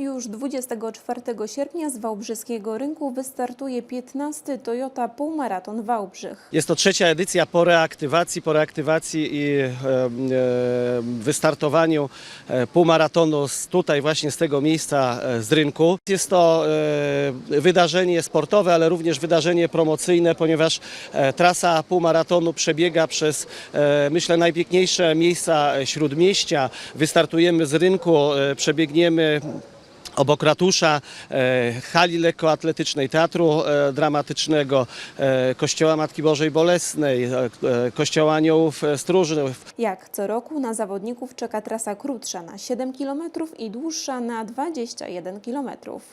Już 24 sierpnia z Wałbrzyskiego Rynku wystartuje 15. Toyota Półmaraton Wałbrzych. Jest to trzecia edycja po reaktywacji, po reaktywacji i e, e, wystartowaniu e, półmaratonu z tutaj właśnie z tego miejsca e, z rynku. Jest to e, wydarzenie sportowe, ale również wydarzenie promocyjne, ponieważ e, trasa półmaratonu przebiega przez e, myślę najpiękniejsze miejsca śródmieścia. Wystartujemy z rynku, e, przebiegniemy obok ratusza, e, hali lekkoatletycznej, teatru e, dramatycznego, e, kościoła Matki Bożej Bolesnej, kościoła Aniołów Stróżnych. Jak co roku na zawodników czeka trasa krótsza na 7 km i dłuższa na 21 km.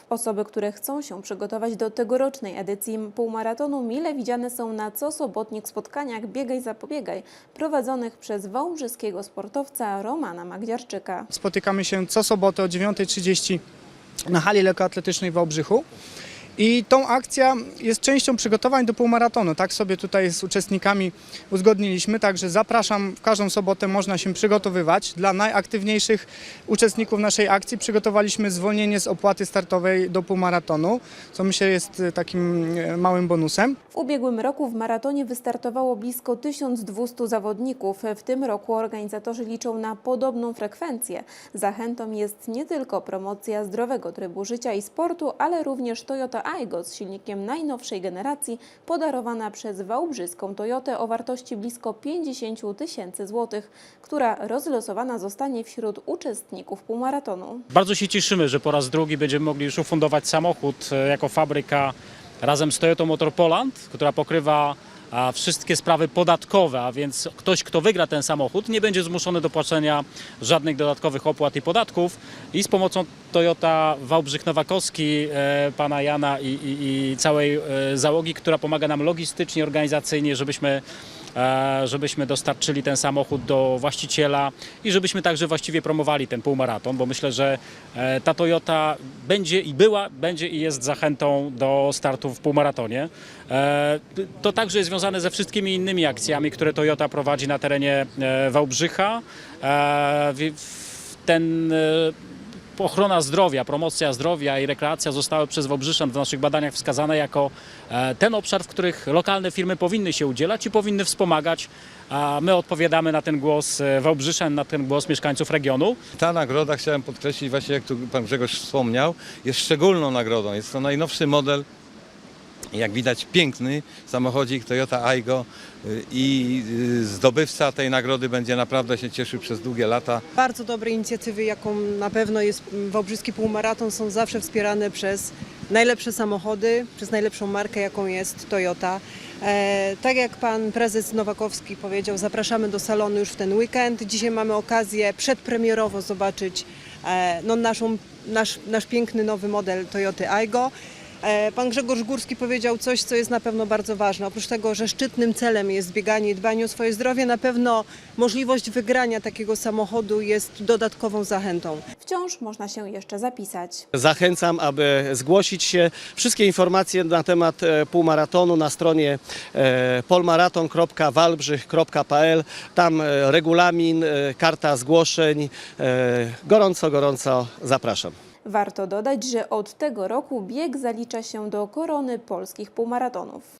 Osoby, które chcą się przygotować do tegorocznej edycji półmaratonu mile widziane są na co sobotnich spotkaniach Biegaj Zapobiegaj prowadzonych przez wałbrzyskiego sportowca Romana Magdziarczyka. Spotykamy się co sobotę o 9.30 na hali lekkoatletycznej w Wałbrzychu. I tą akcja jest częścią przygotowań do półmaratonu. Tak sobie tutaj z uczestnikami uzgodniliśmy, także zapraszam w każdą sobotę można się przygotowywać. Dla najaktywniejszych uczestników naszej akcji przygotowaliśmy zwolnienie z opłaty startowej do półmaratonu, co myślę jest e, takim e, małym bonusem. W ubiegłym roku w maratonie wystartowało blisko 1200 zawodników. W tym roku organizatorzy liczą na podobną frekwencję. Zachętą jest nie tylko promocja zdrowego trybu życia i sportu, ale również Toyota Aygo z silnikiem najnowszej generacji, podarowana przez wałbrzyską Toyotę o wartości blisko 50 000 tysięcy złotych, która rozlosowana zostanie wśród uczestników półmaratonu. Bardzo się cieszymy, że po raz drugi będziemy mogli już ufundować samochód e, jako fabryka razem z Toyota Motor Poland, która pokrywa a, wszystkie sprawy podatkowe, a więc ktoś, kto wygra ten samochód, nie będzie zmuszony do płacenia żadnych dodatkowych opłat i podatków. I z pomocą Toyota Wałbrzych-Nowakowski, e, pana Jana i, i, i całej e, załogi, która pomaga nam logistycznie, organizacyjnie, żebyśmy e, żebyśmy dostarczyli ten samochód do właściciela i żebyśmy także właściwie promowali ten półmaraton, bo myślę, że ta Toyota będzie i była, będzie i jest zachętą do startu w półmaratonie. To także jest związane ze wszystkimi innymi akcjami, które Toyota prowadzi na terenie Wałbrzycha. Ten ochrona zdrowia, promocja zdrowia i rekreacja zostały przez Wałbrzyszan w naszych badaniach wskazane jako e, ten obszar, w których lokalne firmy powinny się udzielać i powinny wspomagać, a my odpowiadamy na ten głos e, Wałbrzyszan, na ten głos mieszkańców regionu. Ta nagroda, chciałem podkreślić, właśnie jak tu pan Grzegorz wspomniał, jest szczególną nagrodą. Jest to najnowszy model, jak widać piękny samochodzik Toyota Aygo y, i y, zdobywca tej nagrody będzie naprawdę się cieszył przez długie lata. Bardzo dobre inicjatywy, jaką na pewno jest Wałbrzyski Półmaraton, są zawsze wspierane przez najlepsze samochody, przez najlepszą markę, jaką jest Toyota. E, tak jak pan prezes Nowakowski powiedział, zapraszamy do salonu już w ten weekend. Dzisiaj mamy okazję przedpremierowo zobaczyć e, no, naszą, nasz, nasz piękny nowy model Toyoty Aygo. E, Pan Grzegorz Górski powiedział coś, co jest na pewno bardzo ważne. Oprócz tego, że szczytnym celem jest bieganie i dbanie o swoje zdrowie, na pewno możliwość wygrania takiego samochodu jest dodatkową zachętą. Wciąż można się jeszcze zapisać. Zachęcam, aby zgłosić się. Wszystkie informacje na temat e, półmaratonu na stronie e, polmaraton.walbrzych.pl. Tam regulamin, karta zgłoszeń. Gorąco, gorąco zapraszam. Warto dodać, że od tego roku bieg zalicza się do korony polskich półmaratonów.